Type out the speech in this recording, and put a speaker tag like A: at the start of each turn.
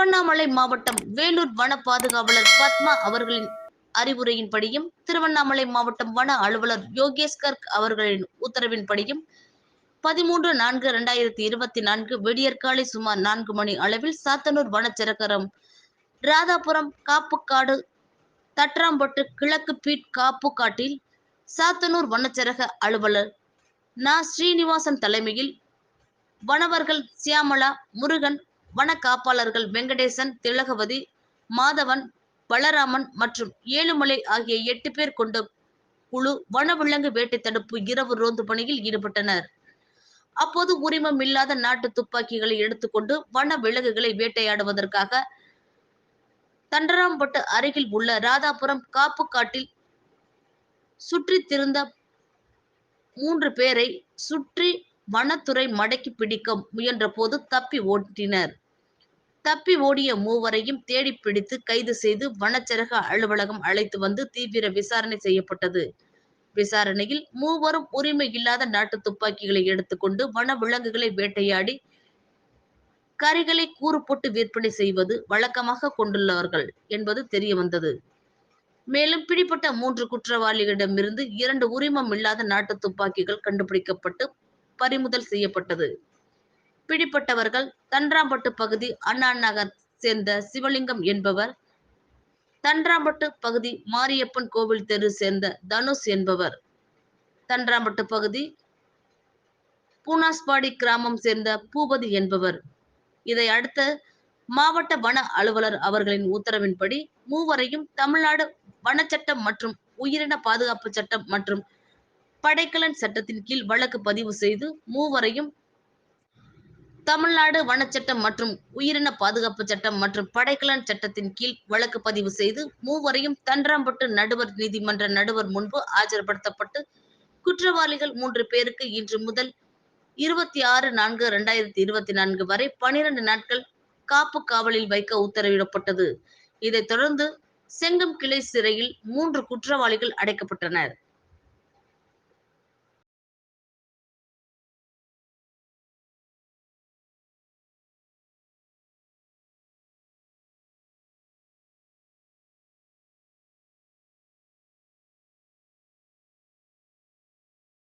A: திருவண்ணாமலை மாவட்டம் வேலூர் வன பாதுகாவலர் பத்மா அவர்களின் அறிவுரையின்படியும் திருவண்ணாமலை மாவட்டம் வன அலுவலர் யோகேஷ் கர்க் அவர்களின் உத்தரவின்படியும் பதிமூன்று நான்கு இரண்டாயிரத்தி இருபத்தி நான்கு விடியற்காலை சுமார் நான்கு மணி அளவில் சாத்தனூர் வனச்சரகரம் ராதாபுரம் காப்புக்காடு தற்றாம்பட்டு கிழக்கு பீட் காப்புக்காட்டில் சாத்தனூர் வனச்சரக அலுவலர் நா. ஸ்ரீனிவாசன் தலைமையில் வனவர்கள் சியாமலா முருகன் வன காப்பாளர்கள் வெங்கடேசன் திலகவதி மாதவன் பலராமன் மற்றும் ஏழுமலை ஆகிய எட்டு பேர் கொண்ட குழு வனவிலங்கு வேட்டை தடுப்பு இரவு ரோந்து பணியில் ஈடுபட்டனர். அப்போது உரிமம் இல்லாத நாட்டு துப்பாக்கிகளை எடுத்துக்கொண்டு வன விலங்குகளை வேட்டையாடுவதற்காக தண்டராம்பட்டு அருகில் உள்ள ராதாபுரம் காப்புக்காட்டில் சுற்றித் திருந்த மூன்று பேரை சுற்றி வனத்துறை மடக்கி பிடிக்க முயன்ற போது தப்பி ஓட்டினர். தப்பி ஓடிய மூவரையும் தேடி பிடித்து கைது செய்து வனச்சரக அலுவலகம் அழைத்து வந்து தீவிர விசாரணை செய்யப்பட்டது. விசாரணையில் மூவரும் உரிமை இல்லாத நாட்டு துப்பாக்கிகளை எடுத்துக்கொண்டு வன விலங்குகளை வேட்டையாடி கறிகளை கூறு போட்டு விற்பனை செய்வது வழக்கமாக கொண்டுள்ளவர்கள் என்பது தெரிய வந்தது மேலும் பிடிப்பட்ட மூன்று குற்றவாளிகளிடமிருந்து இரண்டு உரிமம் இல்லாத நாட்டு துப்பாக்கிகள் கண்டுபிடிக்கப்பட்டு பறிமுதல் செய்யப்பட்டது. பிடிப்பட்டவர்கள் தன்றாம்பட்டு பகுதி அண்ணா நகர் சேர்ந்த சிவலிங்கம் என்பவர் தன்றாம்பட்டு பகுதி மாரியப்பன் கோவில் தெரு சேர்ந்த தனுஷ் என்பவர் தன்றாம்பட்டு பகுதி பூனாஸ்பாடி கிராமம் சேர்ந்த பூபதி என்பவர். இதை அடுத்த மாவட்ட வன அலுவலர் அவர்களின் உத்தரவின்படி மூவரையும் தமிழ்நாடு வனச்சட்டம் மற்றும் உயிரின பாதுகாப்பு சட்டம் மற்றும் படைக்கலன் சட்டத்தின் கீழ் வழக்கு பதிவு செய்து மூவரையும் தமிழ்நாடு வனச்சட்டம் மற்றும் உயிரின பாதுகாப்பு சட்டம் மற்றும் படைக்கலன் சட்டத்தின் கீழ் வழக்கு பதிவு செய்து மூவரையும் தன்றாம்பட்டு நடுவர் நீதிமன்ற நடுவர் முன்பு ஆஜர்படுத்தப்பட்டு குற்றவாளிகள் மூன்று பேருக்கு இன்று முதல் இருபத்தி ஆறு நான்கு இரண்டாயிரத்தி இருபத்தி நான்கு வரை பனிரெண்டு நாட்கள் காப்பு காவலில் வைக்க உத்தரவிடப்பட்டது. இதைத் தொடர்ந்து செங்கம் கிளை சிறையில் மூன்று குற்றவாளிகள் அடைக்கப்பட்டனர்.